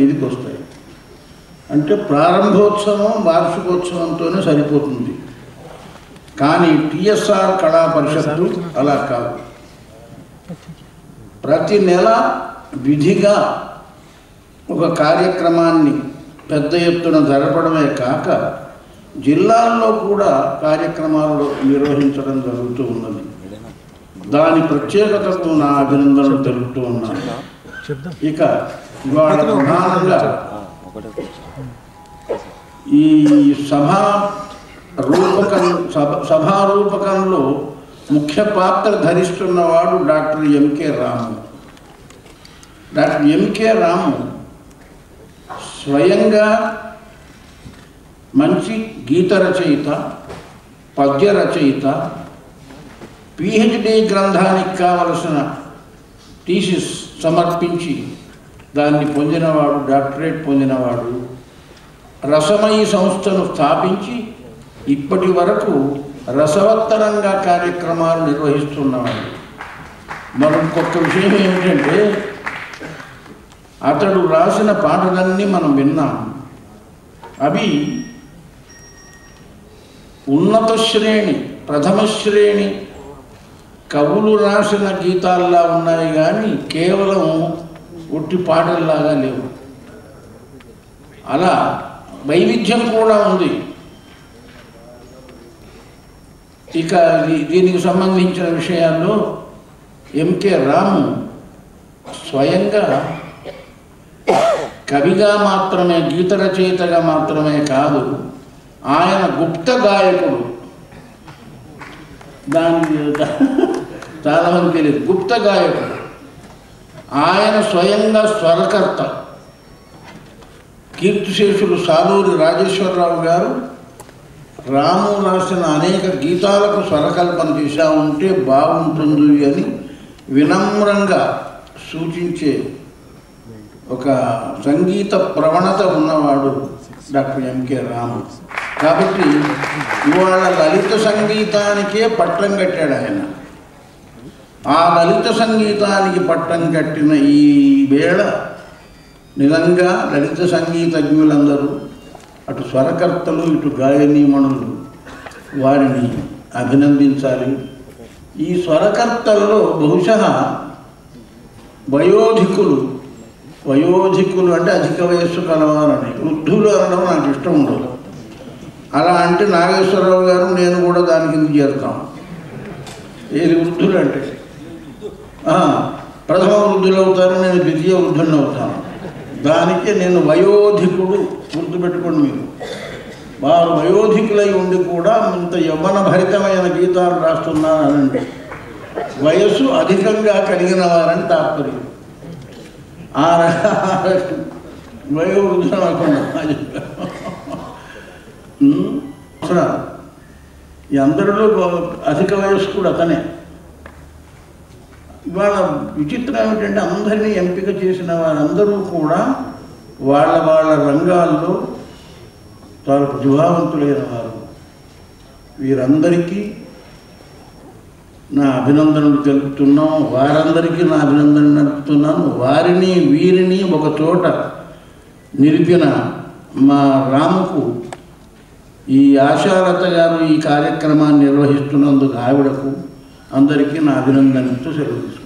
మీదికి వస్తాయి. అంటే ప్రారంభోత్సవం వార్షికోత్సవంతోనే సరిపోతుంది. కానీ టిఎస్ఆర్ కళా పరిషత్తు అలా కాదు. ప్రతి నెల విధిగా ఒక కార్యక్రమాన్ని పెద్ద ఎత్తున జరపడమే కాక జిల్లాల్లో కూడా కార్యక్రమాలు నిర్వహించడం జరుగుతూ ఉన్నది. దాని ప్రత్యేకతకు నా అభినందనలు తెలుపుతూ ఉన్నాను. చెప్దాం. ఇక ఇవాళ ప్రధానంగా ఈ సభా రూపకం సభ సభా రూపకంలో ముఖ్య పాత్ర ధరిస్తున్నవాడు doctor M K Ramu. Doctor M K Ramu స్వయంగా మంచి గీత రచయిత పద్య రచయిత పిహెచ్డి గ్రంథానికి కావలసిన థీసిస్ సమర్పించి దాన్ని పొందినవాడు డాక్టరేట్ పొందినవాడు రసమయి సంస్థను స్థాపించి ఇప్పటి వరకు రసవత్తరంగా కార్యక్రమాలు నిర్వహిస్తున్నవాడు. మరొక విషయం ఏమిటంటే అతడు రాసిన పాటలన్నీ మనం విన్నాం. అవి ఉన్నత శ్రేణి ప్రథమ శ్రేణి కవులు రాసిన గీతాల్లా ఉన్నాయి కానీ కేవలం ఒట్టి పాటల్లాగా లేవు. అలా వైవిధ్యం కూడా ఉంది. ఇక దీనికి సంబంధించిన విషయాల్లో ఎంకే రాము స్వయంగా కవిగా మాత్రమే గీత రచయితగా మాత్రమే కాదు ఆయన గుప్త గాయకుడు. దాని చాలా మంది తెలియదు. గుప్త గాయకుడు. ఆయన స్వయంగా స్వరకర్త. కీర్తిశేషులు సాలూరి రాజేశ్వరరావు గారు రాము రాసిన అనేక గీతాలకు స్వరకల్పన చేశా ఉంటే బాగుంటుంది అని వినమ్రంగా సూచించే ఒక సంగీత ప్రవణత ఉన్నవాడు డాక్టర్ ఎంకే రాము. కాబట్టి ఇవాళ లలిత సంగీతానికే పట్టం కట్టాడు ఆయన. ఆ లలిత సంగీతానికి పట్టం కట్టిన ఈ వేళ నిజంగా లలిత సంగీతజ్ఞులందరూ అటు స్వరకర్తలు ఇటు గాయనీమణులు వారిని అభినందించాలి. ఈ స్వరకర్తల్లో బహుశా వయోధికులు వయోధికులు అంటే అధిక వయస్సు కలవాలని వృద్ధులు అనడం నాకు ఇష్టం ఉండదు. అలా అంటే నాగేశ్వరరావు గారు నేను కూడా దానికి కింద చేరుతాం? ఏది వృద్ధులు అంటే? ప్రథమ వృద్ధులు అవుతారు నేను ద్వితీయ వృద్ధుని అవుతాను. దానికి నేను వయోధికుడు గుర్తుపెట్టుకోండి మీరు. వారు వయోధికులై ఉండి కూడా ఇంత యవ్వన భరితమైన గీతాలు రాస్తున్నానండి. వయస్సు అధికంగా కలిగిన వారని తాత్పర్యం. ఆ రక- వయోవృద్ధులు అసలు ఈ అందరిలో అధిక వయస్కుడు అతనే. ఇవాళ విచిత్రం ఏమిటంటే అందరినీ ఎంపిక చేసిన వారందరూ కూడా వాళ్ళ వాళ్ళ రంగాల్లో తాను ప్రతిభావంతులైన వారు. వీరందరికీ నా అభినందనలు తెలుపుతున్నాం వారందరికీ నా అభినందనలు నడుపుతున్నాను వారిని వీరిని ఒక చోట నిలిపిన మా రాముకు ఈ ఆశాలత గారు ఈ కార్యక్రమాన్ని నిర్వహిస్తున్నందుకు ఆవిడకు అందరికీ నా అభినందనలతో సెలవు